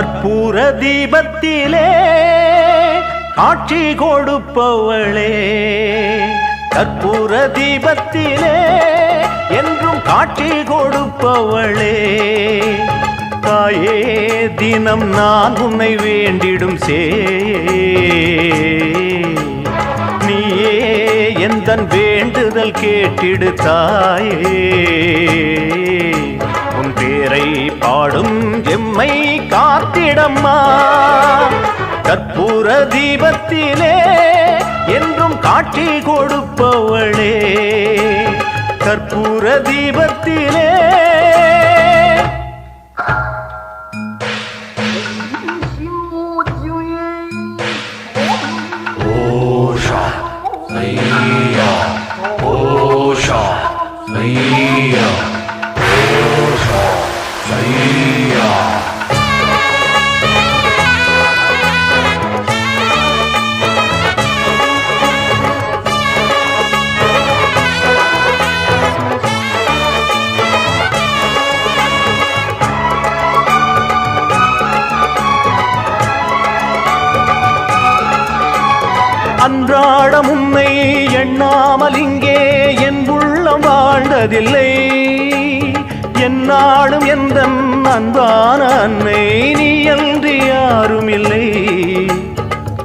கற்பூர தீபத்திலே காட்சி கொடுப்பவளே. கற்பூர தீபத்திலே என்றும் காட்சி கொடுப்பவளே. தாயே தினம் நான் உன்னை வேண்டிடும் சே நீயே எந்தன் வேண்டுதல் கேட்டிடு தாயே. பேரை பாடும் எம்மை காத்திடம்மா. கற்பூர தீபத்திலே என்றும் காட்சி கொடுப்பவளே. கற்பூர தீபத்திலே அன்றாடம் உன்னை எண்ணாமல் இங்கே என் உள்ளம் வாழ்ந்ததில்லை. என்னாலும் எந்த அன்பான அன்னை நீ அன்றி யாரும் இல்லை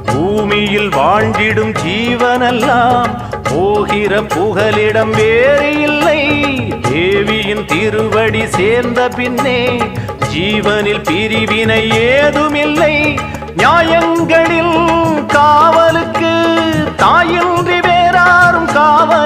பூமியில் வாழ்ந்திடும் ஜீவனெல்லாம் போகிற புகலிடம் வேறு இல்லை. தேவியின் திருவடி சேர்ந்த பின்னே ஜீவனில் பிரிவினை ஏதுமில்லை. நியாயங்களில் காவலுக்கு தாயின்றி வேறாரும் காவல்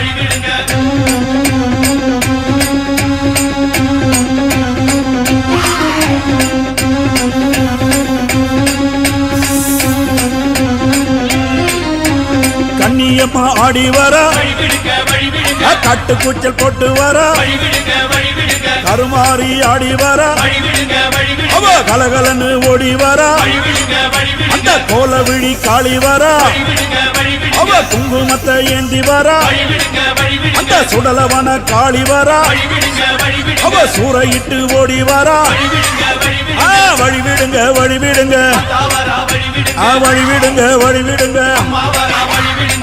ஆடி வரா. ஆ, கட்டு கூச்சல் போட்டு வரா. கருமாறி ஆடி வரா. அவ கலகலன்னு ஓடி வரா. அந்த கோல விழி காளி வரா. அவ குங்குமத்தை ஏந்தி வரா. அந்த சுடலவன காளி வரா. அவ சூறையிட்டு ஓடி வரா. ஆ, வழி விடுங்க வழி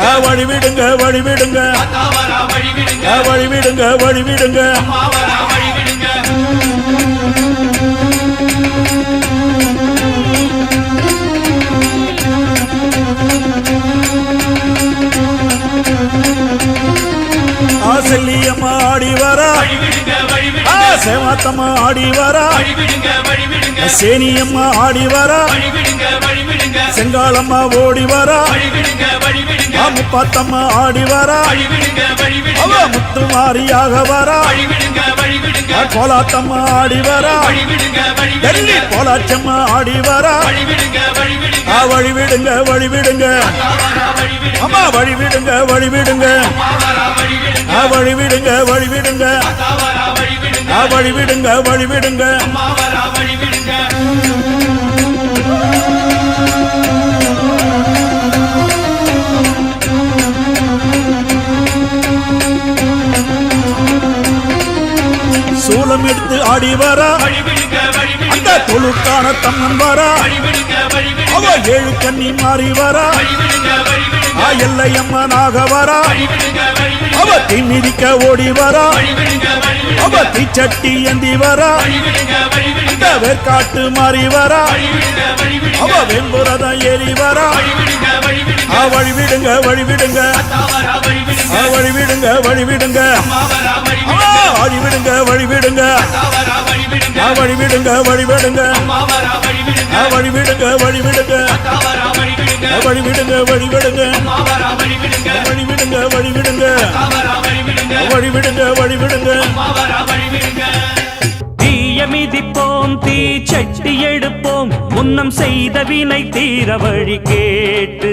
வழிவிடுங்க. வழிவிடுங்க வழிவிடுங்க. வழிவிடுங்க. ஆசல்லியம்மா ஆடி வரா. சேவாத்தம்மா ஆடி வரா. சேனியம்மா ஆடி வரா. செங்காலம்மா ஓடி வரா. முப்பாத்தம்மா ஆடி வரா. அவ முத்து மாரியாக வரா கோலாத்தம்மா ஆடி வரா. டெல்லி கோலாச்சம்மா ஆடி வரா. வழிவிடுங்க வழிவிடுங்க. அம்மா வழிவிடுங்க வழிவிடுங்க. வழிவிடுங்க வழிவிடுங்க. வழிவிடுங்க வழிவிடுங்க. ஆடி வர. அந்த தொழுக்கான தம்மன் வர. அவ ஏழு கண்ணி மாறி வர. எல்லையம்மனாக வர. அவ திமிதிக்க ஓடி வர. அவ தீச்சட்டி ஏந்தி வர. இந்த வேர்க்காட்டு மாறி வர. அவ வெண்புரதம் வழிவிடுங்க வழிவிடுங்க. வழிவிடுங்க வழிவிடுங்க. வழிவிடுங்க வழிவிடுங்க. வழிவிடுங்க வழிவிடுங்க. வழிவிடுங்க வழிவிடுங்க. வழிவிடுங்க வழிவிடுங்க. வழிவிடுங்க வழிவிடுங்க. வழிவிடுங்க வழிவிடுங்க. தீய மிதிப்போம் தீ சட்டி எடுப்போம். முன்னம் செய்த வினை தீர வழி கேட்டு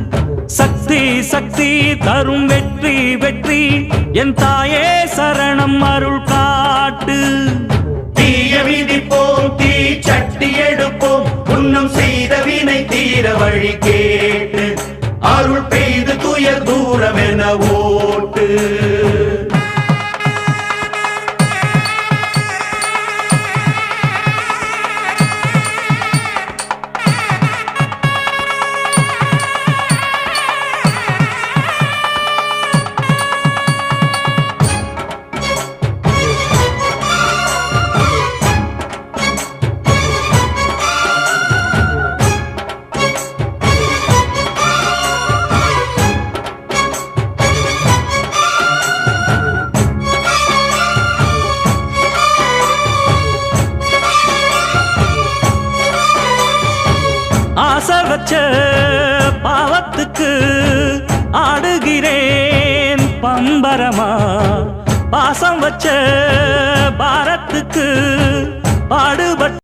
சக்தி தரும் வெற்றி வெற்றி. என் தாயே சரணம் அருள் காட்டு. தீய விதிப்போம் தீ சட்டி எடுப்போம். உன்னும் செய்த வினை தீர வழி கே ஆசை வச்ச பாவத்துக்கு ஆடுகிறேன் பம்பரமா. பாசம் வச்ச பாரத்துக்கு பாடுபட்ட